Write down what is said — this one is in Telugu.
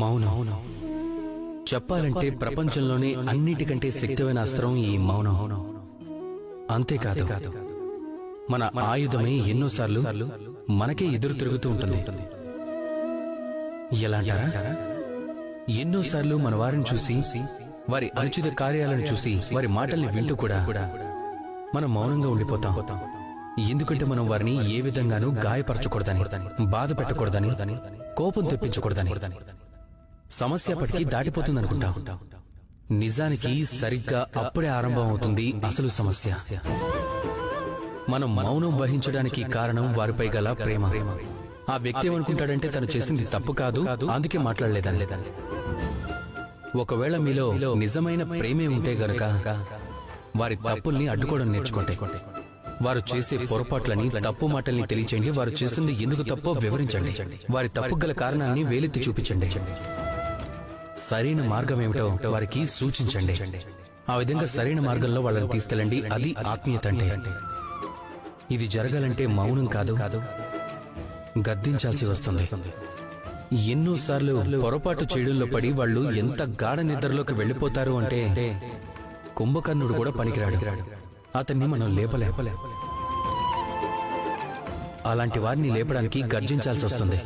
మౌనం. చెప్పాలంటే ప్రపంచంలోనే అన్నిటికంటే శక్తిమైన అస్త్రం ఈ మౌనం. అంతేకాదు కాదు మన ఆయుధమే ఎన్నోసార్లు మనకే ఎదురు తిరుగుతూ ఉంటుంది. ఎలాంటారా ఎన్నోసార్లు మన వారిని చూసి వారి అనుచిత కార్యాలను చూసి వారి మాటల్ని వింటూ కూడా మనం మౌనంగా ఉండిపోతాం. ఎందుకంటే మనం వారిని ఏ విధంగానూ గాయపరచకూడదని బాధ పెట్టకూడదని కోపం తెప్పించకూడదని సమస్య అప్పటికి దాటిపోతుంది అనుకుంటాం. నిజానికి సరిగ్గా అప్పుడే ఆరంభం అవుతుంది అసలు సమస్య. మనం మౌనం వహించడానికి కారణం వారిపై గల ప్రేమ. ఆ వ్యక్తి ఏమనుకుంటాడంటే తను చేసింది తప్పు కాదు అందుకే మాట్లాడలేదని. లేదని ఒకవేళ మీలో నిజమైన ప్రేమే ఉంటే గనక వారి తప్పుల్ని అడ్డుకోవడం నేర్చుకోండి వారు చేసే పొరపాట్లని తప్పు మాటల్ని తెలియచేయండి వారు చేస్తుంది ఎందుకు తప్పో వివరించండి. వారి తప్పు గల కారణాన్ని వేలెత్తి చూపించండి. సరైన మార్గం ఏమిటో వారికి సూచించండి. ఆ విధంగా సరైన మార్గంలో వాళ్ళని తీసుకెళ్ళండి. అది ఆత్మీయత అంటే ఇది జరగాలంటే మౌనం కాదు. కాదు గద్దించాల్సి వస్తుంది. ఎన్నోసార్లు పొరపాటు చేయడంలో పడి వాళ్ళు ఎంత గాఢ నిద్రలోకి వెళ్ళిపోతారు అంటే కుంభకర్ణుడు కూడా పనికిరాడు. అతన్ని మనం లేపలేపలే అలాంటి వారిని లేపడానికి గర్జించాల్సి వస్తుంది.